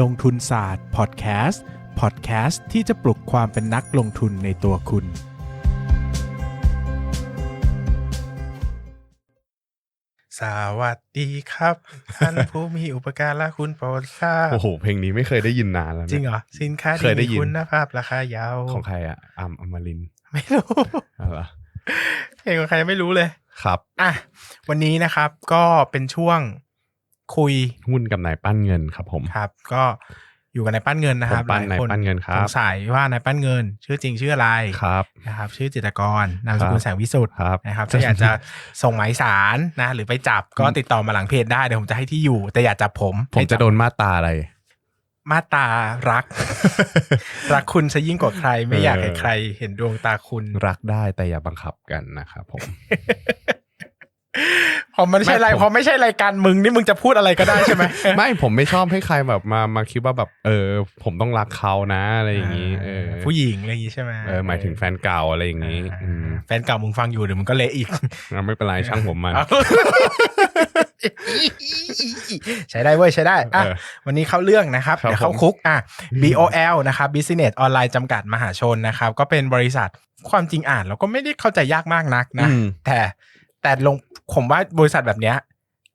ลงทุนศาสตร์พอดแคสต์พอดแคสต์ที่จะปลุกความเป็นนักลงทุนในตัวคุณ สวัสดีครับท่านผู้มีอุปการะคุณโปรดทราบโอ้โห เพลงนี้ไม่เคยได้ยินนานแล้วจริงนะเหรอ สินค้าเคยได้ดียินคุณภาพราคายาวของใครอะอัมอมรินทร์ไม่รู้อะไรอเพลงของใครไม่รู้เลย ครับ อะ วันนี้นะครับก็เป็นช่วง คุยหุ้นกับนายปั้นเงินครับผมครับ ก็อยู่กันในายปั้นเงินนะครับผมปั้นหลายคนนายปั้นเงินครับสงสัยว่านายปั้นเงิน ชื่อจริงชื่ออะไรครับนะครับ ชื่อจิตรกรนามสกุลครับแสงวิสุทธ์ครับนะครับถ้าอยากจะส่งหมายสารนะ หรือไปจับก็ติดต่อมาหลังเพจได้เดี๋ยวผมจะให้ที่อยู่ แต่อย่าจับผม ผมให้จะบโดนมาตราอะไร มาตรารัก รักคุณซะยิ่งกว่าใคร ไม่อยากให้เออใคร เห็นดวงตาคุณรักได้แต่อย่าบังคับกันนะครับผม พอมันไม่ใช่ไรไม่ผมพอไม่ใช่รายการมึงนี่มึงจะพูดอะไรก็ได้ใช่ไหมไม่ผมไม่ชอบให้ใครแบบมามาคิดว่าแบบ เออ ผมต้องรักเขานะอะไรอย่างนี้เออผู้หญิงอะไรอย่างนี้ใช่ไหมเออหมายถึงแฟนเก่าอะไรอย่างนี้อ่าอืมแฟนเก่ามึงฟังอยู่เดี๋ยวมึงก็เละอีกงั้นไม่เป็นไรช่างผมมันใช้ได้เว้ยใช้ได้อะเออวันนี้เข้าเรื่องนะครับครับเดี๋ยวเข้าผมคุกอะ BOL นะครับ Business ออนไลน์จำกัดมหาชนนะครับ ก็เป็นบริษัทความจริงอ่านเราก็ไม่ได้เข้าใจยากมากนักนะอืมแต่แต่ลง ผมว่าบริษัทแบบเนี้ย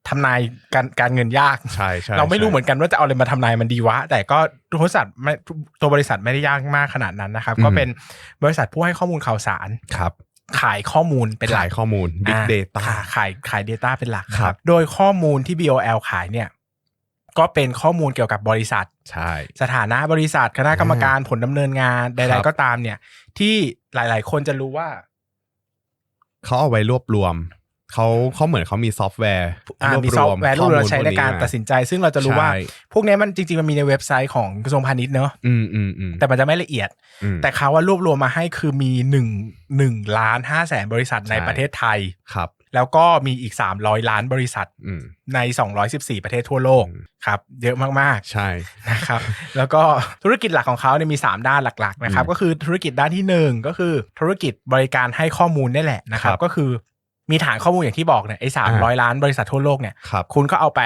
ทำนายการการเงินยากใช่ใช่เราไม่รู้ใช่เหมือนกันว่าจะเอาอะไรมาทำนายมันดีวะ แต่ก็บริษัทไม่ตัวบริษัทไม่ได้ยากมากขนาดนั้นนะครับอืมก็เป็นบริษัทผู้ให้ข้อมูลข่าวสารครับ ขายข้อมูลเป็นหลัขากยข้อมูล Big อ่า Data ค่ะขายขาย Data เป็นหลักนะคครัรับบโดยข้อมูลที่ BOL ขายเนี่ยก็เป็นข้อมูลเกี่ยวกับบริษัทใช่สถานะบริษัทคณะกรรมการผลดำเนินงานใดครับๆก็ตามเนี่ย ที่หลาย ๆ คนจะรู้ว่าเขาเอาไว้รวบรวม เขาเขาเหมือนเขามีซอฟต์แวร์อ่ามีซอฟต์แวร์ที่เราใช้ในการตัดสินใจ ซึ่งเราจะรู้ว่าใช่พวกเนี้ยมันจริง ๆ มันมีในเว็บไซต์ของกระทรวงพาณิชย์เนอะอืมอืมอืมแต่มันจะไม่ละเอียดอืมแต่เขาว่ารวบรวมมาให้คือมีหนึ่งหนึ่งล้านห้าแสนบริษัทในใช่ประเทศไทยครับแล้วก็มีอีก 300 ล้านบริษัทอืมใน 214 ประเทศทั่วโลกอืมครับเยอะมากใช่ๆนะครับ แล้วก็ธุรกิจหลักของเขาเนี่ยมี 3 ด้านหลัก ๆ นะครับอืมก็คือธุรกิจด้านที่ 1 ก็คือธุรกิจบริการให้ข้อมูลนี่แหละนะครับครับก็คือ มีฐานข้อมูลอย่างที่บอกเนี่ยไอ้สามร้อยล้านบริษัททั่วโลกเนี่ยครับคุณก็เอาไป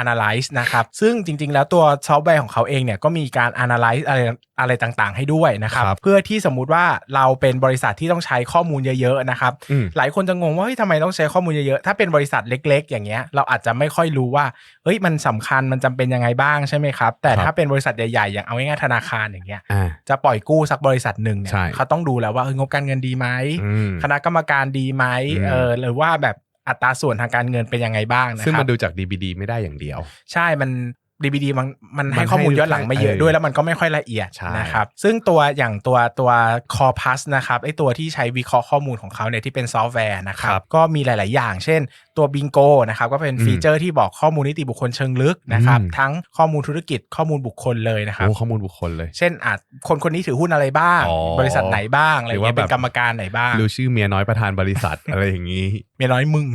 analyze นะครับ ซึ่งจริง ๆ แล้วตัวซอฟต์แวร์ของเขาเองเนี่ยก็มีการ analyze อะไรอะไรต่างๆ ให้ด้วยนะครับครับเพื่อที่สมมุติว่าเราเป็นบริษัทที่ต้องใช้ข้อมูลเยอะๆนะครับอืมหลายคนจะงงว่าเฮ้ยทำไมต้องใช้ข้อมูลเยอะๆ ถ้าเป็นบริษัทเล็ก ๆ อย่างเงี้ยเราอาจจะไม่ค่อยรู้ว่าเฮ้ยมันสำคัญมันจำเป็นยังไงบ้างใช่ไหมครับ แต่ครับถ้าเป็นบริษัทใหญ่ๆอย่างเอาง่ายๆธนาคารอย่างเงี้ยอ่าจะปล่อยกู้สักบริษัทหนึ่งเนี่ยใช่เขาต้องดูแล้วว่าเฮ้ยงบการเงินดีไหมอืมคณะกรรมการดีไหมอืมเออหรือว่าแบบ อัตราส่วนทางการเงินเป็นยังไงบ้างนะซึ่งครัมันบดูจาก DBD ไม่ได้อย่างเดียว ใช่มัน DVD มันมันมันให้ข้อมูลให้ย้อนหลังไม่เยอะเออด้วยแล้วมันก็ไม่ค่อยละเอียดใช่นะครับซึ่งตัวอย่างตัวตัว Corpus นะครับไอตัวที่ใช้วิเคราะห์ข้อมูลของเขาเนี่ยที่เป็นซอฟต์แวร์นะครับครับก็มีหลาย ๆ อย่าง เช่นตัว Bingo นะครับก็เป็นอืมฟีเจอร์ที่บอกข้อมูลนิติบุคคลเชิงลึกนะครับอืมทั้งข้อมูลธุรกิจข้อมูลบุคคลเลยนะครับโอ้ข้อมูลบุคคลเลย เช่นอาจคนคนนี้ถือหุ้นอะไรบ้างอ๋อบริษัทไหนบ้างอะไรหรือเงี้ยว่าแบบเป็นกรรมการไหนบ้างรู้ชื่อเมียน้อยประธานบริษัทอะไรอย่างนี้เมียน้อยมึง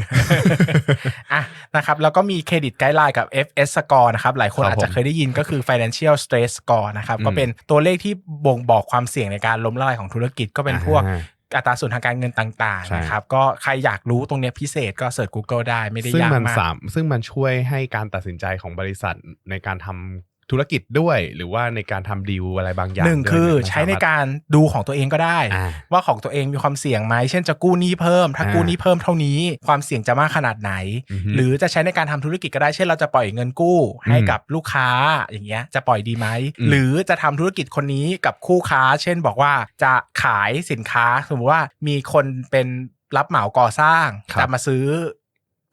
อะนะครับ แล้วก็มีเครดิตไกด์ไลน์กับ FS score นะครับ หลายคนครับอาจจะเคยได้ยินก็คือ financial stress score นะครับอืมก็เป็นตัวเลขที่บ่งบอกความเสี่ยงในการล้มละลายของธุรกิจก็เป็นพวกอ่าอัตราส่วนทางการเงินต่างใช่ ๆนะครับ ก็ใครอยากรู้ตรงเนี้ยพิเศษก็เสิร์ช Google ได้ไม่ได้ซึ่งยากมันมาก สามซึ่งมันช่วยให้การตัดสินใจของบริษัทในการทำ ธุรกิจด้วย หรือว่าในการทำดีลอะไรบางอย่างหนึ่งด้วยคือเยมัใช้ในสมถ การดูของตัวเองก็ได้ อ่า ว่าของตัวเองมีความเสี่ยงไหมเช่นจะกู้หนี้เพิ่ม ถ้าอ่ากู้หนี้เพิ่มเท่านี้ ความเสี่ยงจะมากขนาดไหนอือฮึหรือจะใช้ในการทำธุรกิจก็ได้ เช่นเราจะปล่อยเงินกู้ให้อืมกับลูกค้าอย่างเงี้ยจะปล่อยดีไหมอืมหรือจะทำธุรกิจคนนี้กับคู่ค้า เช่นบอกว่าจะขายสินค้าสมมติว่ามีคนเป็นรับเหมาก่อสร้างครับ จะมาซื้อ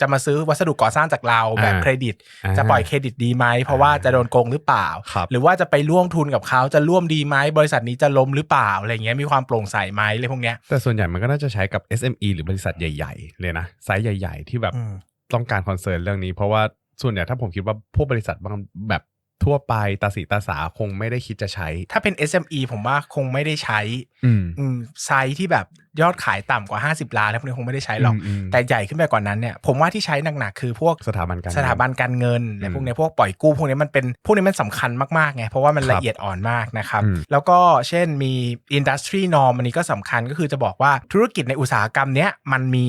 จะมาซื้อวัสดุก่อสร้างจากเราแบบอ่าเครดิตอ่าจะปล่อยเครดิตดีไหม เพราะว่าจะโดนโกงหรือเปล่าครับหรือว่าจะไปร่วมทุนกับเขาจะร่วมดีไหม บริษัทนี้จะล้มหรือเปล่าอะไรเงี้ยมีความโปร่งใสไหมอะไรพวกเนี้ยแต่ส่วนใหญ่มันก็น่าจะใช้กับ SME หรือบริษัทใหญ่ ๆ เลยนะไซส์ใหญ่ ๆ ที่แบบอืมต้องการคอนเซิร์นเรื่องนี้ เพราะว่าส่วนใหญ่ถ้าผมคิดว่าพวกบริษัทบางแบบ ทั่วไปตาสีตาสาคงไม่ได้คิดจะใช้ ถ้าเป็น SME ผมว่าคงไม่ได้ใช้อืม อืมไซส์ที่แบบยอดขายต่ำกว่า 50 ล้านแล้วพวกนี้คงไม่ได้ใช้หรอก อืมอืม แต่ใหญ่ขึ้นไปกว่านั้นเนี่ยผมว่าที่ใช้หนักๆคือพวกสถาบันการสถาบันการเงินและพวกเนี้ยพวกปล่อยกู้พวกนี้มันเป็นพวกนี้มันสำคัญมากๆไงเพราะว่ามันครับละเอียดอ่อนมากนะครับ อืม แล้วก็เช่นมี industry norm อันนี้ก็สำคัญก็คือจะบอกว่าธุรกิจในอุตสาหกรรมเนี้ยมันมี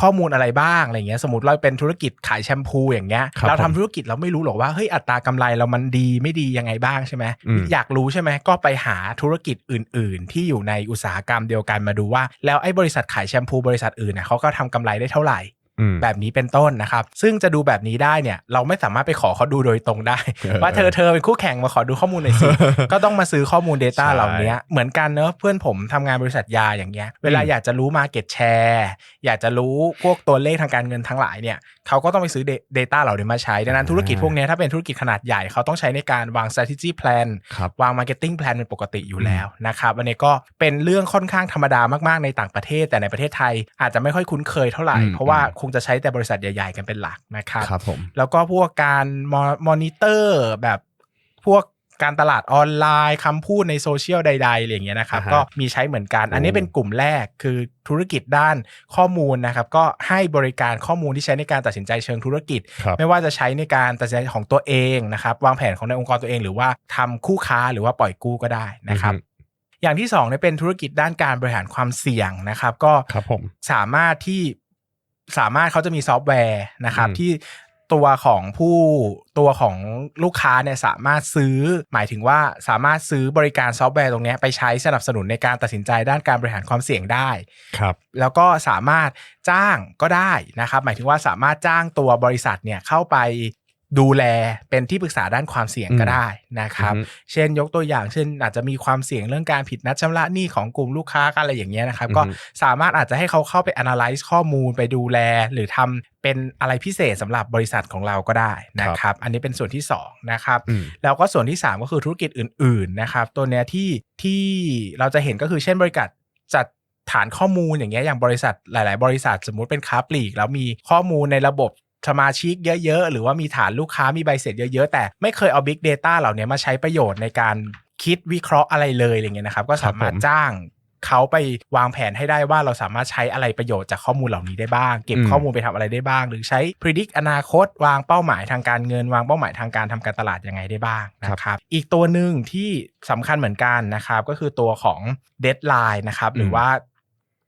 ข้อมูลอะไรบ้างอะไรเงี้ยสมมติเราเป็นธุรกิจขายแชมพูอย่างเงี้ยครับเราทำผมธุรกิจเราไม่รู้หรอกว่าเฮ้ยอัตรากำไรเรามันดีไม่ดียังไงบ้างใช่ไหมอืมอยากรู้ใช่ไหมก็ไปหาธุรกิจอื่น ๆ ที่อยู่ในอุตสาหกรรมเดียวกันมาดูว่า แล้วไอ้บริษัทขายแชมพูบริษัทอื่นเน่ยเขาก็ทำกำไรได้เท่าไหร่อืม แบบนี้เป็นต้นนะครับ ซึ่งจะดูแบบนี้ได้เนี่ยเราไม่สามารถไปขอเขาดูโดยตรงได้เออว่าเธอเธอเป็นคู่แข่งมาขอดูข้อมูลหน่อยสิ ก็ต้องมาซื้อข้อมูล Data ใช่เหล่านี้เหมือนกันเนอะเพื่อนผมทำงานบริษัทยาอย่างเงี้ย เวลาอืมอยากจะรู้ Market Share อยากจะรู้พวกตัวเลขทางการเงินทั้งหลายเนี่ย เขาก็ต้องไปซื้อ Da- Data เหล่านี้มาใช้ ดังนั้นธุรกิจพวกเนี้ยถ้าเป็นธุรกิจขนาดใหญ่เขาต้องใช้ในการวาง strategy plan ครับวาง marketing plan เป็นปกติอยู่แล้วนะครับอันนี้ก็เป็นเรื่องค่อนข้างธรรมดามากๆในต่างประเทศ แต่ในประเทศไทยอาจจะไม่ค่อยคุ้นเคยเท่าไหร่อืมเพราะว่าคงจะใช้แต่บริษัทใหญ่ ๆ กันเป็นหลักนะครับครับผมแล้วก็พวกการมอนิเตอร์แบบพวก การตลาดออนไลน์คำพูดในโซเชียลใดๆอะไรอย่างเงี้ยนะครับอ่าฮะก็มีใช้เหมือนกัน อันนี้โอ้เป็นกลุ่มแรกคือธุรกิจด้านข้อมูลนะครับก็ให้บริการข้อมูลที่ใช้ในการตัดสินใจเชิงธุรกิจครับไม่ว่าจะใช้ในการตัดสินใจของตัวเองนะครับวางแผนของในองค์กรตัวเองหรือว่าทำคู่ค้าหรือว่าปล่อยกู้ก็ได้นะครับอือฮึอย่างที่สองเนี่ยเป็นธุรกิจด้านการบริหารความเสี่ยงนะครับ ก็ครับผมสามารถที่สามารถเขาจะมีซอฟต์แวร์นะครับอืมที่ ตัวของผู้ตัวของลูกค้าเนี่ยสามารถซื้อ หมายถึงว่าสามารถซื้อบริการซอฟต์แวร์ตรงเนี้ยไปใช้สนับสนุนในการตัดสินใจด้านการบริหารความเสี่ยงได้ครับแล้วก็สามารถจ้างก็ได้นะครับ หมายถึงว่าสามารถจ้างตัวบริษัทเนี่ยเข้าไป ดูแลเป็นที่ปรึกษาด้านความเสี่ยงก็อืมได้นะครับอือฮึเช่นยกตัวอย่าง เช่น อาจจะมีความเสี่ยงเรื่องการผิดนัดชำระหนี้ของกลุ่มลูกค้ากันอะไรอย่างเงี้ยนะครับ ก็อือฮึสามารถอาจจะให้เขาเข้าไป analyze ข้อมูลไปดูแล หรือทำเป็นอะไรพิเศษสำหรับบริษัทของเราก็ได้นะครับ อันนี้เป็นส่วนที่สองนะครับอืมแล้วก็ส่วนที่ 3 ก็คือธุรกิจอื่น ๆนะครับ ตัวเนี้ยที่ที่เราจะเห็นก็คือเช่นบริการจัดฐานข้อมูลอย่างเงี้ยอย่างบริษัทหลาย ๆ บริษัทสมมุติเป็นค้าปลีก แล้วมีข้อมูลในระบบ สมาชิกเยอะ ๆ หรือว่ามีฐานลูกค้ามีใบเสร็จเยอะๆ แต่ไม่เคยเอา Big Data เหล่านี้มาใช้ประโยชน์ในการคิดวิเคราะห์อะไรเลยอะไรเงี้ยนะครับ ก็สามารถครับผมจ้างเขาไปวางแผนให้ได้ว่าเราสามารถใช้อะไรประโยชน์จากข้อมูลเหล่านี้ได้บ้าง เก็บอืมข้อมูลไปทำอะไรได้บ้าง หรือใช้ predict อนาคต วางเป้าหมายทางการเงิน วางเป้าหมายทางการทำการตลาดยังไงได้บ้างนะครับ อีกตัวหนึ่งที่สำคัญเหมือนกันนะครับ ก็คือตัวของ deadline นะครับ หรือว่า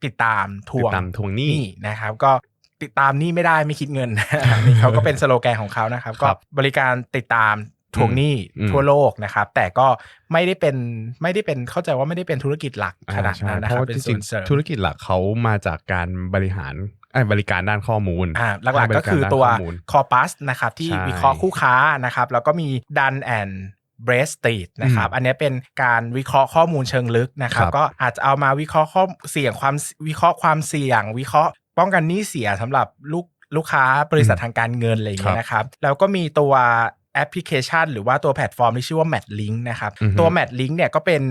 ติดตามทวงติดตามทวงหนี้นะครับ ก็ ติดตามหนี่ไม่ได้ไม่คิดเงินนี่เขาก็เป็นสโลแกนของเขานะครับครัก็บบริการติดตามทวงหนี้อืมทั่วโลกนะครับ แต่ก็ไม่ได้เป็นไม่ได้เป็นเข้าใจว่าไม่ได้เป็นธุรกิจหลักขนาดนั้นนะเพคราะรับว่าเป็จนส่ริวงนเสริมๆธุรกิจหลักเขามาจากการบริหารเอ้ยบริการด้านข้อมูลอ่าหลักๆก็คือตัวให้บริการด้านข้อมูล Corpus นะครับที่ใช่วิเคราะห์คู่ค้านะครับ แล้วก็มี Dun and b r e a s t r e e t นะครับอืมอันนี้เป็นการวิเคราะห์ข้อมูลเชิงลึกนะครับครับ ก็อาจจะเอามาวิเคราะห์ข้อเสี่ยงความวิเคราะห์ความเสี่ยง วิเคราะห์ ป้องกันหนี้เสียสำหรับลูกลูกค้าบริษัททางการเงินอะไรอย่างเงี้ยนะครับ แล้วก็มีตัวแอปพลิเคชัน หรือว่าตัวแพลตฟอร์มที่ชื่อว่า MatLink นะครับอือฮึตัว MatLink เนี่ยก็เป็น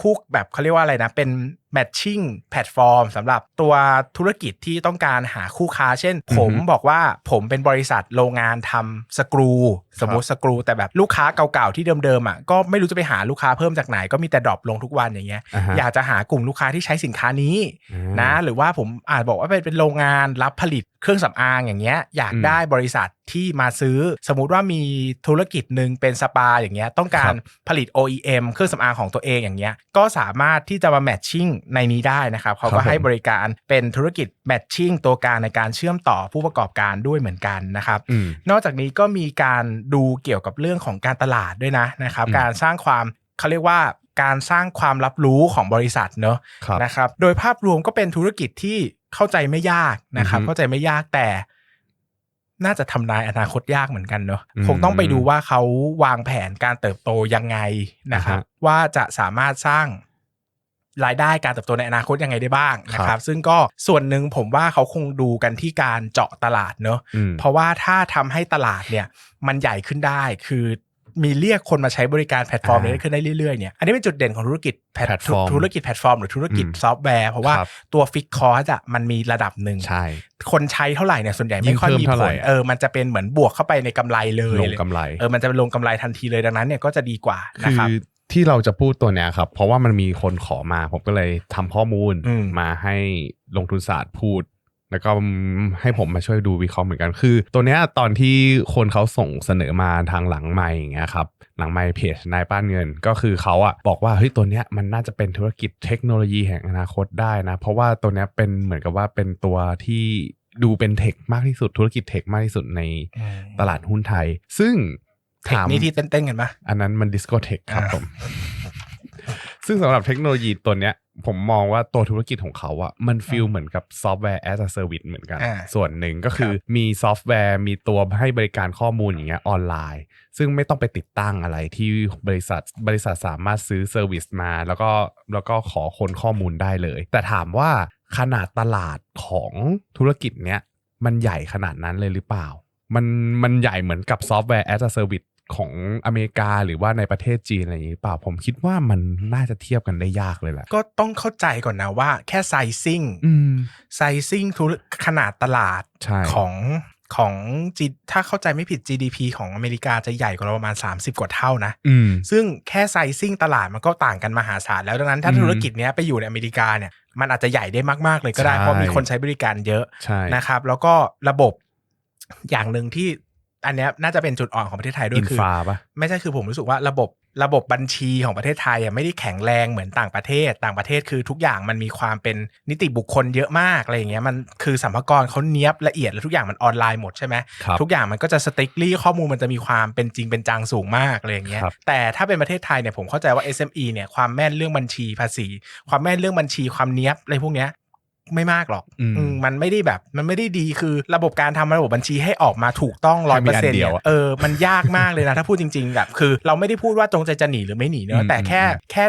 คู่แบบเขาเรียกว่าอะไรนะ เป็น matching แพลตฟอร์มสำหรับตัวธุรกิจที่ต้องการหาคู่ค้า เช่น ผมบอกว่าผมเป็นบริษัทโรงงานทำสกรู สมมติสกรู แต่แบบลูกค้าเก่าๆที่เดิมๆอะก็ไม่รู้จะไปหาลูกค้าเพิ่มจากไหนก็มีแต่ดรอปลงทุกวันอย่างเงี้ยอ่าฮะอยากจะหากลุ่มลูกค้าที่ใช้สินค้านี้อ่านะหรือว่าผมอาจบอกว่าเป็นเป็นโรงงานรับผลิตเครื่องสำอางอย่างเงี้ยอยากอืมได้บริษัทที่มาซื้อ สมมุติว่ามีธุรกิจหนึ่งเป็นสปาอย่างเงี้ยต้องการครับผลิต OEM เครื่องสำอางของตัวเองอย่างเงี้ยก็สามารถที่จะมาแมทชิ่งในนี้ได้นะครับเขาครัก็บผมให้บริการเป็นธุรกิจแมทชิ่งตัวกลางในการเชื่อมต่อผู้ประกอบการด้วยเหมือนกันนะครับอืมนอกจากนี้ก็มีการดูเกี่ยวกับเรื่องของการตลาดด้วยนะนะครับอืมการสร้างความเขาเรียกว่าการสร้างความรับรู้ของบริษัทเนอะครับนะครับ โดยภาพรวมก็เป็นธุรกิจที่เข้าใจไม่ยากนะครับอือฮึเข้าใจไม่ยากแต่น่าจะทำนายอนาคตยากเหมือนกันเนอะอืมคงต้องไปดูว่าเขาวางแผนการเติบโตยังไงนะครับอ่าฮะว่าจะสามารถสร้าง รายได้การเติบโตในอนาคตยังไงได้บ้างนะคครัรับบซึ่งก็ส่วนหนึ่งผมว่าเขาคงดูกันที่การเจาะตลาดเนอะอืมเพราะว่าถ้าทำให้ตลาดเนี่ยมันใหญ่ขึ้นได้คือมีเรียกคนมาใช้บริการแพลตฟอร์มอ่านี้ขึ้นได้เรื่อยๆเนี่ยอันนี้เป็นจุดเด่นของธุรกิจแพลตแพลตฟอร์มธุรกิจแพลตฟอร์มหรือธุรกิจอืมซอฟต์แวร์เพราะว่าครับตัวฟิกคอร์สอะมันมีระดับหนึ่งใช่คนใช้เท่าไหร่เนี่ยส่วนใหญ่ยิ่ไม่งค่อยเพิ่มมีเท่าผไหร่ลอะเออมันจะเป็นเหมือนบวกเข้าไปในกำไรเลยลงกำไรเออมันจะเป็นลงกำไรทันทีเลยดังนั้นเนี่ยก็จะดีกว่านะคืครับอ ที่เราจะพูดตัวเนี้ยครับ เพราะว่ามันมีคนขอมา ผมก็เลยทำข้อมูลอืม มาให้ลงทุนศาสตร์พูด แล้วก็ให้ผมมาช่วยดูวิเคราะห์เหมือนกันคือ ตัวเนี้ยตอนที่คนเขาส่งเสนอมาทางหลังไมค์อย่างเงี้ยครับหลังไมค์เพจนายป้านเงิน ก็คือเขาอะบอกว่าเฮ้ยตัวเนี้ยมันน่าจะเป็นธุรกิจเทคโนโลยีแห่งอนาคตได้นะ เพราะว่าตัวเนี้ยเป็นเหมือนกับว่าเป็นตัวที่ดูเป็นเทคมากที่สุดธุรกิจเทคมากที่สุดในตลาดหุ้นไทย ซึ่ง เทคนี่ที่เต้นๆกันปะอันนั้นมันดิสโกเทคครับอ่าผม ซึ่งสำหรับเทคโนโลยีตัวเนี้ย ผมมองว่าตัวธุรกิจของเขาอะมันฟีลเหมือนกับซอฟต์แวร์ as a service เหมือนกันอ่าส่วนหนึ่งก็คือมีซอฟต์แวร์มีตัวให้บริการข้อมูลอย่างเงี้ยออนไลน์ ซึ่งไม่ต้องไปติดตั้งอะไรที่บริษัทบริษัทสามารถซื้อเซอร์วิสมา แล้วก็แล้วก็ขอคนข้อมูลได้เลย แต่ถามว่าขนาดตลาดของธุรกิจเนี้ยมันใหญ่ขนาดนั้นเลยหรือเปล่า มันมันใหญ่เหมือนกับซอฟต์แวร์ as a service ของอเมริกาหรือว่าในประเทศจีนอะไรอย่างนี้หรือเปล่าผมคิดว่ามันน่าจะเทียบกันได้ยากเลยแหละก็ต้องเข้าใจก่อนนะว่าแค่ไซซิ่งอืมไซซิ่งธุรขนาดตลาดใช่ของของ G ถ้าเข้าใจไม่ผิด GDP ของอเมริกาจะใหญ่กว่าเราประมาณ 30 กว่าเท่านะอืมซึ่งแค่ไซซิ่งตลาดมันก็ต่างกันมหาศาลแล้วดังนั้นถ้าอืมธุรกิจเนี้ยไปอยู่ในอเมริกาเนี่ยมันอาจจะใหญ่ได้มาก ๆ เลยก็ได้ใช่เพราะมีคนใช้บริการเยอะใช่นะครับ แล้วก็ระบบอย่างหนึ่งที่ อันเนี้ยน่าจะเป็นจุดอ่อนของประเทศไทยด้วยอินคือฟาปะไม่ใช่คือผมรู้สึกว่าระบบระบบบัญชีของประเทศไทยอะไม่ได้แข็งแรงเหมือนต่างประเทศ ต่างประเทศคือทุกอย่างมันมีความเป็นนิติบุคคลเยอะมากอะไรอย่างเงี้ยมันคือสัมภากระเขาเนี้ยบละเอียดแล้วทุกอย่างมันออนไลน์หมดใช่ไหมครับทุกอย่างมันก็จะสติ๊กลี่ข้อมูลมันจะมีความเป็นจริงเป็นจังสูงมากอะไรอย่างเงี้ยครับแต่ถ้าเป็นประเทศไทยเนี่ยผมเข้าใจว่า SME เนี่ยความแม่นเรื่องบัญชีภาษี ความแม่นเรื่องบัญชีความเนี้ยบอะไรพวกเนี้ย ไม่มากหรอกอืมอืมมันไม่ได้แบบ มันไม่ได้ดีคือระบบการทำระบบบัญชีให้ออกมาถูกต้องร้อยแค่เปอร์มีอันเซ็นต์เดียวเนี่ยอะเออมันยากมากเลยนะ ถ้าพูดจริงๆแบบคือ เราไม่ได้พูดว่าจงใจจะหนีหรือไม่หนีเนอือะมแต่แค่อืมแค่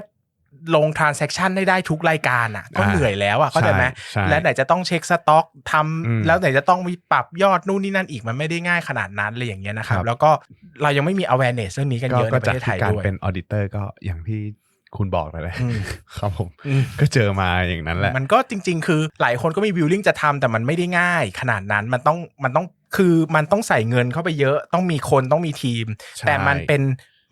ลง transaction ได้ได้ทุกรายการอะ ก็อ่าเหนื่อยแล้วอะเข้าใจไหมใช่และไหนจะต้องเช็คสต็อกทำอืมแล้วไหนจะต้องมีปรับยอดนู่นนี่นั่นอีกมันไม่ได้ง่ายขนาดนั้นเลยอย่างเงี้ยนะครับครับแล้วก็เรายังไม่มี awareness เรื่องนี้กันก็เยอะในก็ปจากระเทศไทที่ยการด้วยเป็นออดิเตอร์ก็อย่างที่ คุณบอกไปเลยอืมครับผมอืมก็เจอมาอย่างนั้นแหละ มันก็จริง ๆ คือหลายคนก็มีวิวลิ่งจะทำแต่มันไม่ได้ง่าย ขนาดนั้นมันต้องมันต้องคือมันต้องใส่เงินเข้าไปเยอะ ต้องมีคนต้องมีทีมใช่แต่มันเป็น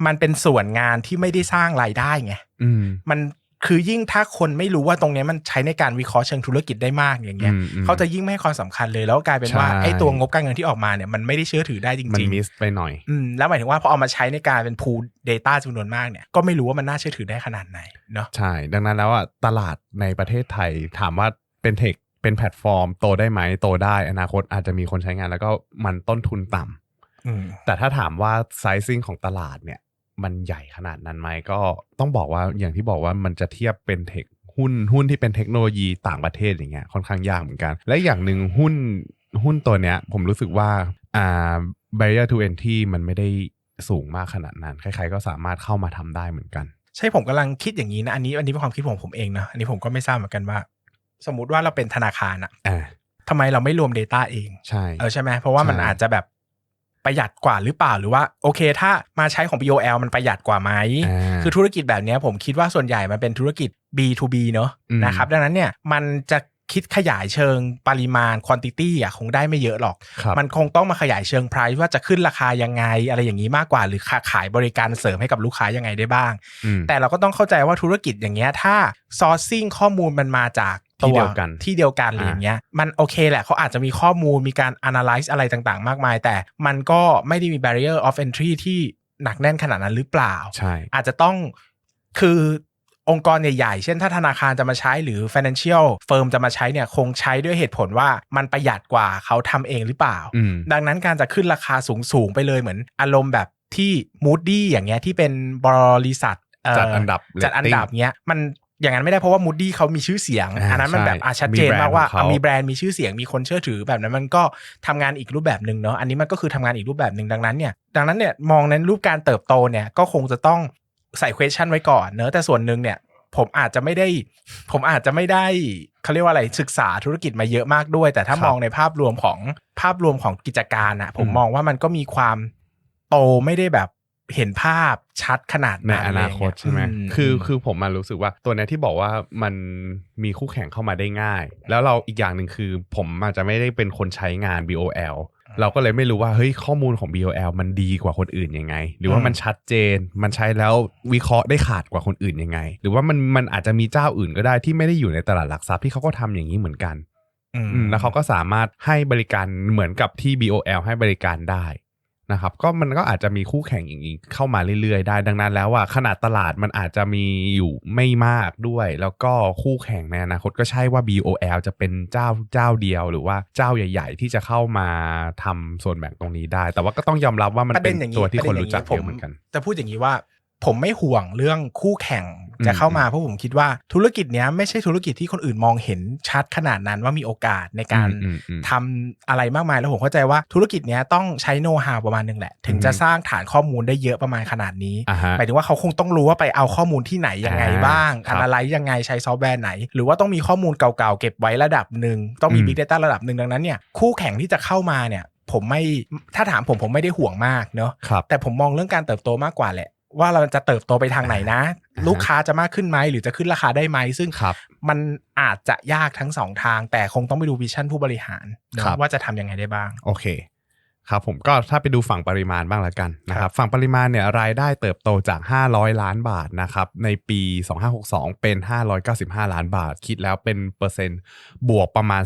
มันเป็นส่วนงานที่ไม่ได้สร้างรายได้ไงอืมมัน คือยิ่งถ้าคนไม่รู้ว่าตรงเนี้ยมันใช้ในการวิเคราะห์เชิงธุรกิจได้มากอย่างเงี้ยอืมอืมเขาจะยิ่งไม่ให้ความสำคัญเลยแล้วกลายเป็นว่าใช่ไอ้ตัวงบการเงินที่ออกมาเนี่ยมันไม่ได้เชื่อถือได้จมันริงมิสไปหน่อยๆอืมแล้วหมายถึงว่าพอเอามาใช้ในการเป็น pool data จำนวนมากเนี่ยก็ไม่รู้ว่ามันน่าเชื่อถือได้ขนาดไหนเนาะใช่ ดังนั้นแล้วอะตลาดในประเทศไทยถามว่าเป็นเทคเป็นแพลตฟอร์ม โตได้ไหมโตได้อนาคตอาจจะมีคนใช้งานแล้วก็มันต้นทุนต่ำอืมแต่ถ้าถามว่าไซซิ่งของตลาดเนี่ย มันใหญ่ขนาดนั้นไหมก็ต้องบอกว่าอย่างที่บอกว่ามันจะเทียบเป็นเทคหุ้นหุ้นที่เป็นเทคโนโลยีต่างประเทศอย่างเงี้ยค่อนข้างยากเหมือนกัน และอย่างหนึ่งหุ้นหุ้นตัวเนี้ย ผมรู้สึกว่าอ่า barrier to entry มันไม่ได้สูงมากขนาดนั้น ใครๆก็สามารถเข้ามาทำได้เหมือนกัน ใช่ผมกำลังคิดอย่างนี้นะ อันนี้อันนี้เป็นความคิดของผมเองนะอันนี้ผมก็ไม่ทราบเหมือนกันว่า สมมุติว่าเราเป็นธนาคารอะอ่าทำไมเราไม่รวม Data เอง ใช่เออใช่ไหมเพราะว่ามันใช่อาจจะแบบ ประหยัดกว่าหรือเปล่าหรือว่าโอเค ถ้ามาใช้ของ BOL มันประหยัดกว่าไหมาคือธุรกิจแบบเนี้ยผมคิดว่าส่วนใหญ่มันเป็นธุรกิจ B2B เนอะอืมนะครับดังนั้นเนี่ยมันจะคิดขยายเชิงปริมาณ quantity อะคงได้ไม่เยอะหรอกครับมันคงต้องมาขยายเชิง price ว่าจะขึ้นราคายังไง อะไรอย่างนี้มากกว่า หรือขาขายบริการเสริมให้กับลูกค้ายังไงได้บ้างอืมแต่เราก็ต้องเข้าใจว่าธุรกิจอย่างเงี้ยถ้า sourcing ข้อมูลมันมาจาก ที่ตัวเดียวกันที่เดียวกันอะไรอย่างเงี้ยมันโอเคแหละเขาอาจจะมีข้อมูลมีการ analyze อะไรต่างๆ มากมาย แต่มันก็ไม่ได้มี barrier of entry ที่หนักแน่นขนาดนั้นหรือเปล่าใช่อาจจะต้องคือองค์กรใหญ่ๆ เช่นถ้าธนาคารจะมาใช้หรือ financial firm จะมาใช้เนี่ยคงใช้ด้วยเหตุผลว่ามันประหยัดกว่าเขาทำเองหรือเปล่าอืมดังนั้นการจะขึ้นราคาสูงๆ ไปเลยเหมือนอารมณ์แบบที่ Moody อย่างเงี้ยที่เป็นบริษัทเจัดอันดับจัดอันดับ rating เงี้ยมัน อย่างนั้นไม่ได้เพราะว่า Moody เขามีชื่อเสียงอ่าอันนั้นมันแบบใช่อาชัดเจนมากว่ามีแบรนด์ของเขาอะมีแบรนด์มีชื่อเสียงมีคนเชื่อถือแบบนั้นมันก็ทำงานอีกรูปแบบหนึ่งเนาะอันนี้มันก็คือทำงานอีกรูปแบบหนึ่งดังนั้นเนี่ยดังนั้นเนี่ยมองในรูปการเติบโตเนี่ยก็คงจะต้องใส่ question ไว้ก่อนเนอะแต่ส่วนหนึ่งเนี่ยผมอาจจะไม่ได้ ผมอาจจะไม่ได้เขาเรียกว่าอะไรศึกษาธุรกิจมาเยอะมากด้วย แต่ถ้าครับมองในภาพรวมของภาพรวมของกิจการอะผมอืมมองว่ามันก็มีความโตไม่ได้แบบ เห็นภาพชัดขนาดในนั้นอนาคตใช่ไหมอืคือคือผมมารู้สึกว่าตัวเนี้ยที่บอกว่ามันมีคู่แข่งเข้ามาได้ง่าย แล้วเราอีกอย่างหนึ่งคือ ผมอาจจะไม่ได้เป็นคนใช้งาน BOL เราก็เลยไม่รู้ว่าเฮ้ยข้อมูลของ BOL มันดีกว่าคนอื่นยังไง หรือว่ามันชัดเจน มันใช้แล้ววิเคราะห์ได้ขาดกว่าคนอื่นยังไง หรือว่ามันมันอาจจะมีเจ้าอื่นก็ได้ที่ไม่ได้อยู่ในตลาดหลักทรัพย์ที่เขาก็ทำอย่างนี้เหมือนกันอืมอืมแล้วเขาก็สามารถให้บริการเหมือนกับที่ BOL ให้บริการได้ นะครับก็มันก็อาจจะมีคู่แข่งอย่างนี้เข้ามาเรื่อยๆ ได้ดังนั้นแล้วว่าขนาดตลาดมันอาจจะมีอยู่ไม่มากด้วย แล้วก็คู่แข่งในอนาคตก็ใช่ว่า BOL จะเป็นเจ้าเจ้าเดียวหรือว่าเจ้าใหญ่ ๆ ที่จะเข้ามาทำส่วนแบ่งตรงนี้ได้ แต่ว่าก็ต้องยอมรับว่ามันเป็นตัวที่คนรู้จักเยอะเหมือนกัน จะพูดอย่างนี้ว่า ผมไม่ห่วงเรื่องคู่แข่งจะเข้ามาเพราะผมคิดว่าธุรกิจเนี้ยไม่ใช่ธุรกิจที่คนอื่นมองเห็นชัดขนาดนั้นว่ามีโอกาสในการอืมอืมอืมทำอะไรมากมายแล้วผมเข้าใจว่าธุรกิจเนี้ยต้องใช้โน้ตฮาวประมาณหนึงแหละ ถึงจะอืมสร้างฐานข้อมูลได้เยอะประมาณขนาดนี้อ่าฮะหมายถึงว่าเขาคงต้องรู้ว่าไปเอาข้อมูลที่ไหนยังไงอ่าบ้างครับอะไรยังไงใช้ซอฟต์แวร์ไหน หรือว่าต้องมีข้อมูลเก่าๆเก็บไว้ระดับหนึ่งต้องมีอืม Big Data ระดับหนึ่งดังนั้นเนี่ยคู่แข่งที่จะเข้ามาเนี่ยผมไม่ถ้าถามผมผมไม่ได้ห่วงมากเนอะครับแต่ผมมองเรื่องการเติบโตมากกว่าแหละ ว่าเราจะเติบโตไปทางไหนนะอ่าฮะลูกค้าจะมากขึ้นไหมหรือจะขึ้นราคาได้ไหมซึ่งครับมันอาจจะยากทั้งสองทาง แต่คงต้องไปดูวิชั่นผู้บริหารเนอะครับว่าจะทำยังไงได้บ้าง โอเค ครับผมก็ถ้าไปดูฝั่งปริมาณบ้างละกันนะครับฝั่งปริมาณเนี่ยรายได้เติบโตจาก 500 ล้านบาทนะครับในปี 2562 เป็น 595 ล้านบาท คิดแล้วเป็นเปอร์เซ็นต์บวกประมาณ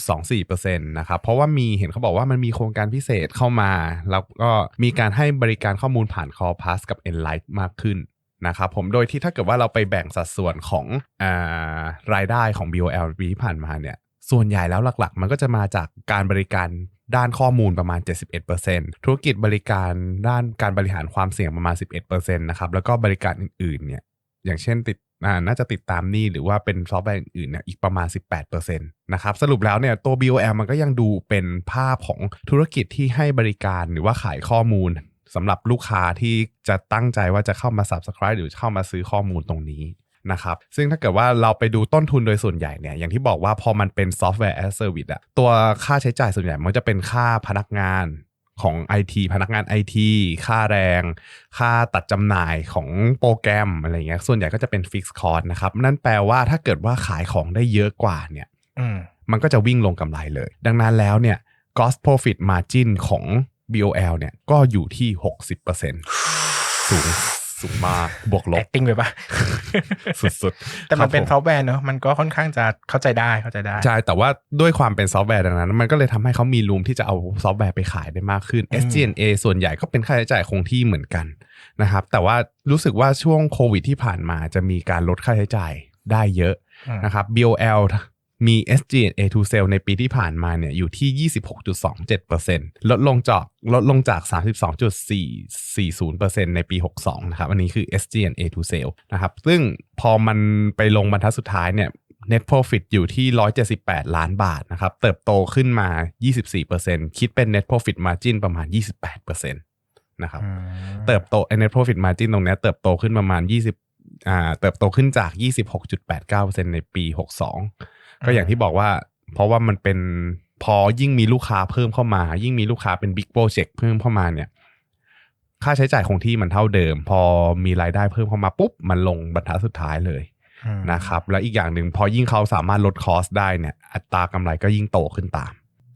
17.24%นะครับเพราะว่ามีเห็นเขาบอกว่ามันมีโครงการพิเศษเข้ามา แล้วก็มีการให้บริการข้อมูลผ่าน Call Pass กับ Enlight มากขึ้นนะครับผมโดยที่ถ้าเกิดว่าเราไปแบ่งสัดส่วนของอารายได้ของ BOL ปีที่ผ่านมาเนี่ยส่วนใหญ่แล้วหลักๆ มันก็จะมาจากการบริการ ด้านข้อมูลประมาณ 71%ธุรกิจบริการด้านการบริหารความเสี่ยงประมาณ 11%นะครับแล้วก็บริการอื่นๆเนี่ยอย่างเช่นติดอ่าน่าจะติดตามนี้หรือว่าเป็นซอฟต์แวร์อื่นๆเนี่ยอีกประมาณ 18%นะครับสรุปแล้วเนี่ยตัว BOL มันก็ยังดูเป็นภาพของธุรกิจที่ให้บริการหรือว่าขายข้อมูลสำหรับลูกค้าที่จะตั้งใจว่าจะเข้ามา subscribe หรือเข้ามาซื้อข้อมูลตรงนี้ นะครับซึ่งถ้าเกิดว่าเราไปดูต้นทุนโดยส่วนใหญ่เนี่ยอย่างที่บอกว่าพอมันเป็นซอฟต์แวร์ as service อะตัวค่าใช้จ่ายส่วนใหญ่มันจะเป็นค่าพนักงานของ IT พนักงาน IT ค่าแรง ค่าตัดจำหน่ายของโปรแกรมอะไรเงี้ยส่วนใหญ่ก็จะเป็นฟิกซ์คอร์สนะครับ นั่นแปลว่าถ้าเกิดว่าขายของได้เยอะกว่าเนี่ยอืมมันก็จะวิ่งลงกำไรเลย ดังนั้นแล้วเนี่ย gross profit margin ของ BOL เนี่ยก็อยู่ที่ 60%สูง สูงมากบวกลบ acting ไปปะสุดๆ แต่มันเป็นคซรับผอฟต์แวร์เนอะมันก็ค่อนข้างจะเข้าใจได้เข้าใจได้ ใช่ แต่ว่าด้วยความเป็นซอฟต์แวร์ดังนั้น มันก็เลยทำให้เขามีรูมที่จะเอาซอฟต์แวร์ไปขายได้มากขึ้นอืม SG&A ส่วนใหญ่ก็เป็นค่าใช้จ่ายคงที่เหมือนกันนะครับ แต่ว่ารู้สึกว่าช่วงโควิดที่ผ่านมาจะมีการลดค่าใช้จ่ายได้เยอะอืมนะครับ BOL มี SG&A to sale ในปีที่ผ่านมาเนี่ยอยู่ที่ 26.27%ลดลงจากลดลงจาก 32.440%ในปี 62 นะครับ อันนี้คือ SG&A to sale นะครับ ซึ่งพอมันไปลงบรรทัดสุดท้ายเนี่ย net profit อยู่ที่ 178 ล้านบาทนะครับ เติบโตขึ้นมา 24%คิดเป็น net profit margin ประมาณ 28%นะครับอืมเติบโต net profit margin ตรงเนี้ยเติบโตขึ้นประมาณ 20อ่าเติบโตขึ้นจาก 26.89%ในปี 62 ก็อย่างที่บอกว่า เพราะว่ามันเป็นพอยิ่งมีลูกค้าเพิ่มเข้ามา ยิ่งมีลูกค้าเป็น big project เพิ่มเข้ามาเนี่ย ค่าใช้จ่ายคงที่มันเท่าเดิม พอมีรายได้เพิ่มเข้ามาปุ๊บ มันลงบรรทัดสุดท้ายเลยอืมนะครับ แล้วอีกอย่างหนึ่งพอยิ่งเขาสามารถลดคอสได้เนี่ย อัตรากำไรก็ยิ่งโตขึ้นตาม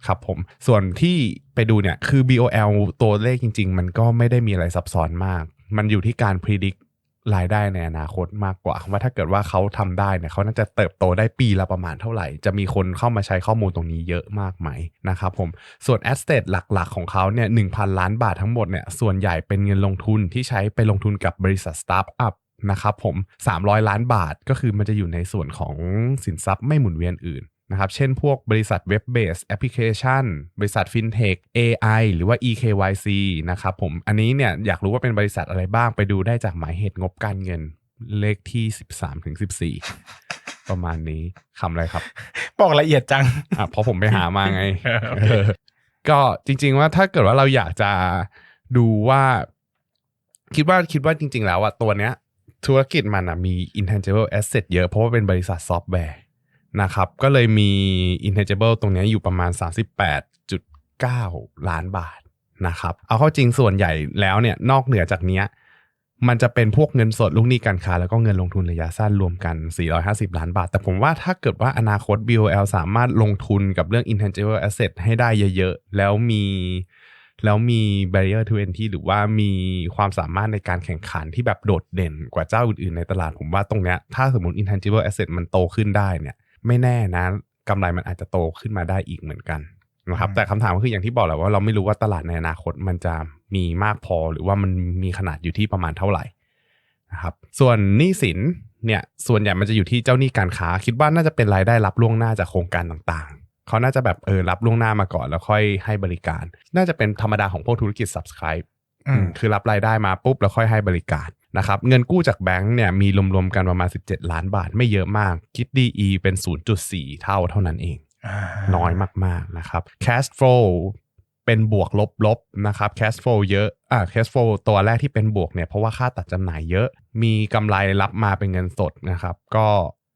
ครับผม ส่วนที่ไปดูเนี่ยคือ BOL ตัวเลขจริง ๆ มันก็ไม่ได้มีอะไรซับซ้อนมาก มันอยู่ที่การ predict ร รายได้ในอนาคตมากกว่า ว่าถ้าเกิดว่าเขาทำได้เนี่ยเขาน่าจะเติบโตได้ปีละประมาณเท่าไหร่ จะมีคนเข้ามาใช้ข้อมูลตรงนี้เยอะมากไหมนะครับผมส่วน a s s e t หลักๆ ของเขาเนี่ยหนึ่งพันล้านบาททั้งหมดเนี่ยส่วนใหญ่เป็นเงินลงทุนที่ใช้ไปลงทุนกับบริษัทสตาร์ทอัพนะครับผม 300 ล้านบาทก็คือมันจะอยู่ในส่วนของสินทรัพย์ไม่หมุนเวียนอื่น นะครับเช่นพวกบริษัทเว็บเบสแอปพลิเคชัน บริษัทฟินเทค AI หรือว่า EKYC นะครับผมอันนี้เนี่ยอยากรู้ว่าเป็นบริษัทอะไรบ้างไปดูได้จากหมายเหตุงบการเงินเลขที่ 13ถึง14 ประมาณนี้คำอะไรครับ บอกละเอียดจังอะเพราะผมไปหามาไงโอเคเออก็จริง ๆ ว่าถ้าเกิดว่าเราอยากจะดูว่า คิดว่าคิดว่าจริง ๆ แล้วอะตัวเนี้ย ธุรกิจมันอะมี intangible asset เยอะเพราะว่าเป็นบริษัทซอฟต์แวร์ นะครับ ก็เลยมี intangible ตรงนี้อยู่ประมาณ 38.9 ล้านบาทนะครับ เอาเข้าจริงส่วนใหญ่แล้วเนี่ยนอกเหนือจากเนี้ยมันจะเป็นพวกเงินสดลูกหนี้การค้า แล้วก็เงินลงทุนระยะสั้นรวมกัน 450 ล้านบาท แต่ผมว่าถ้าเกิดว่าอนาคต BOL สามารถลงทุนกับเรื่อง intangible asset ให้ได้เยอะๆ แล้วมีแล้วมี barrier to entry หรือว่ามีความสามารถในการแข่งขันที่แบบโดดเด่นกว่าเจ้าอื่นๆในตลาดผมว่าตรงเนี้ยถ้าสมมติ intangible asset มันโตขึ้นได้เนี่ย ไม่แน่นะกำไรมันอาจจะโตขึ้นมาได้อีกเหมือนกันนะครับอืมแต่คำถามก็คืออย่างที่บอกแหละว่าเราไม่รู้ว่าตลาดในอนาคตมันจะมีมากพอหรือว่ามันมีขนาดอยู่ที่ประมาณเท่าไหร่นะครับส่วนหนี้สินเนี่ยส่วนใหญ่มันจะอยู่ที่เจ้าหนี้การค้า คิดว่าน่าจะเป็นรายได้รับล่วงหน้าจากโครงการต่างๆ เขาน่าจะแบบเออรับล่วงหน้ามาก่อนแล้วค่อยให้บริการ น่าจะเป็นธรรมดาของพวกธุรกิจ subscribe อืมคือรับรายได้มาปุ๊บแล้วค่อยให้บริการ นะครับเงินกู้จากแบงก์เนี่ยมีรวมๆกันประมาณ 17 ล้านบาทไม่เยอะมาก คิด DE เป็น 0.4 เท่าเท่านั้นเองอ่าน้อยมากๆนะครับ cash flow เป็นบวกลบๆนะครับ cash flow เยอะอ่า cash flow ตัวแรกที่เป็นบวกเนี่ยเพราะว่าค่าตัดจำหน่ายเยอะ มีกำไรรับมาเป็นเงินสดนะครับ ก็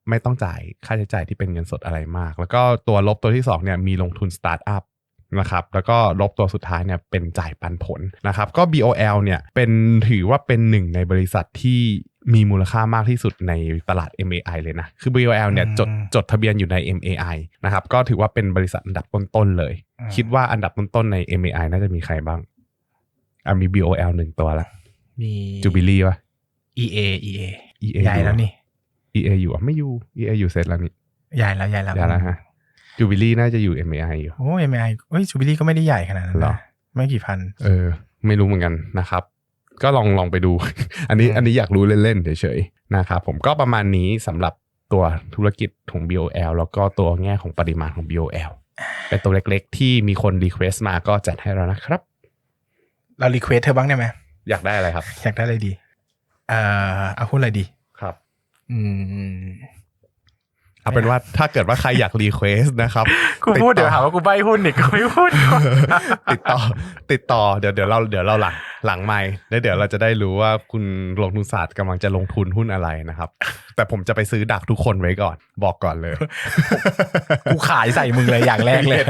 ไม่ต้องจ่ายค่าใช้จ่ายที่เป็นเงินสดอะไรมาก แล้วก็ตัวลบตัวที่สองเนี่ยมีลงทุนสตาร์ทอัพ นะครับแล้วก็ลบตัวสุดท้ายเนี่ยเป็นจ่ายปันผลนะครับก็ BOL เนี่ยเป็นถือว่าเป็นหนึ่งในบริษัทที่มีมูลค่ามากที่สุดในตลาด MAI เลยนะ คือ BOL เนี่ยจดจดทะเบียนอยู่ใน MAI นะครับ ก็ถือว่าเป็นบริษัทอันดับต้นๆเลย คิดว่าอันดับต้นๆใน MAI น่าจะมีใครบ้างอะมี BOL หนึ่งตัวละ มีจูบิลี่วะ EA EA EA ใหญ่แล้วนี่ EA อยู่อะไม่อยู่ EA อยู่เสร็จแล้วนี่ใหญ่แล้วใหญ่แล้วใหญ่แล้วฮะ จูบิลี่น่าจะอยู่ MAI อยู่ โอ้เอ็มไอเฮ้ยจูบิลี่ก็ไม่ได้ใหญ่ขนาดนั้นเหรอนะไม่กี่พัน เออ ไม่รู้เหมือนกันนะครับ ก็ลองลองไปดู อันนี้อืมอันนี้อยากรู้เล่นๆเฉยๆนะครับผมก็ประมาณนี้สำหรับตัวธุรกิจของ BOL แล้วก็ตัวแง่ของปริมาณของ BOL เป็นตัวเล็กๆ ที่มีคนรีเควสต์มาก็จัดให้เรานะครับ เรารีเควสเธอบ้างได้ไหมอยากได้อะไรครับ อยากได้อะไรดี เอ่อเอาหุ้นอะไรดีครับ อืม เอาเป็นว่าถ้าเกิดว่าใครอยากรีเควสต์นะครับกูพูดติดต่อเดี๋ยวหาว่ากูใบหุ้นอีกกูไม่พูดก่อนติดต่อ ติดต่อเดี๋ยวเดี๋ยวเราเดี๋ยวเราหลังหลังไม่แล้วเดี๋ยวเราจะได้รู้ว่าคุณลงทุนศาสตร์กำลังจะลงทุนหุ้นอะไรนะครับ แต่ผมจะไปซื้อดักทุกคนไว้ก่อน บอกก่อนเลย กูขายใส่มึงเลยอย่างแรกเลย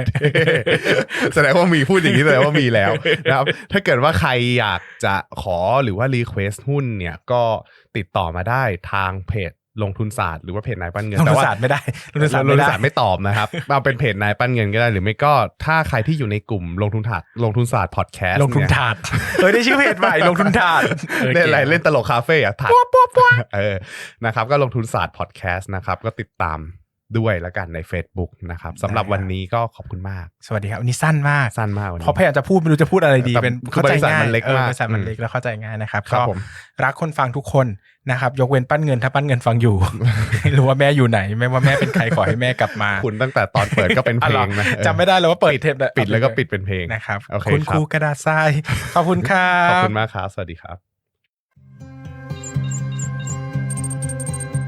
แสดงว่ามีพูดอย่างนี้แสดงว่ามีแล้วนะครับ ถ้าเกิดว่าใครอยากจะขอหรือว่ารีเควสหุ้นเนี่ยก็ติดต่อมาได้ทางเพจ ลงทุนศาสตร์หรือว่าเพจนายปั้นเงินลงแต่ทุนว่าศาสตร์ไม่ได้ลงทุนศาสตร์ลไม่งทุนได้ศาสตร์ไม่ตอบนะครับเอาเป็นเพจนายปั้นเงินก็ได้หรือไม่ก็ถ้าใครที่อยู่ในกลุ่มลงทุนถาดลงทุนศาสตร์พอดแคสต์ลงทุนถาดเออได้ชื่อเพจใหม่ลงทุนถาดเล่นอะไรเล่นตลกคาเฟ่อะถาดเออนะครับก็ลงทุนศาสตร์พอดแคสต์นะครับก็ติดตาม ด้วยแล้วกันใน Facebook นะครับสำหรับวันนี้ก็ขอบคุณมาก สวัสดีครับวันนี้สั้นมากสั้นมากวันเพราะพนี้ยายามจะพูดไม่รู้จะพูดอะไรดีแต่เป็นคือเข้าใจบริษัทง่ายมันเล็กออมากบริษัทมันอืมเล็กแล้วเข้าใจง่ายนะครับครับก็ผมรักคนฟังทุกคนนะครับ ยกเว้นปั้นเงินถ้าปั้นเงินฟังอยู่ไม่รู้ว่าแม่อยู่ไหน ไม่ว่าแม่เป็นใครขอให้แม่กลับมา คุณตั้งแต่ตอนเปิดก็เป็นเพลงนะอ๋อหรอจำไม่ได้เลยว่าเปิดเทปปิดแล้วก็ปิดเป็นเพลงนะครับโอเคคุณครัครูบกระดาษทรายขอบคุณครับขอบคุณมากครับสวัสดีครับ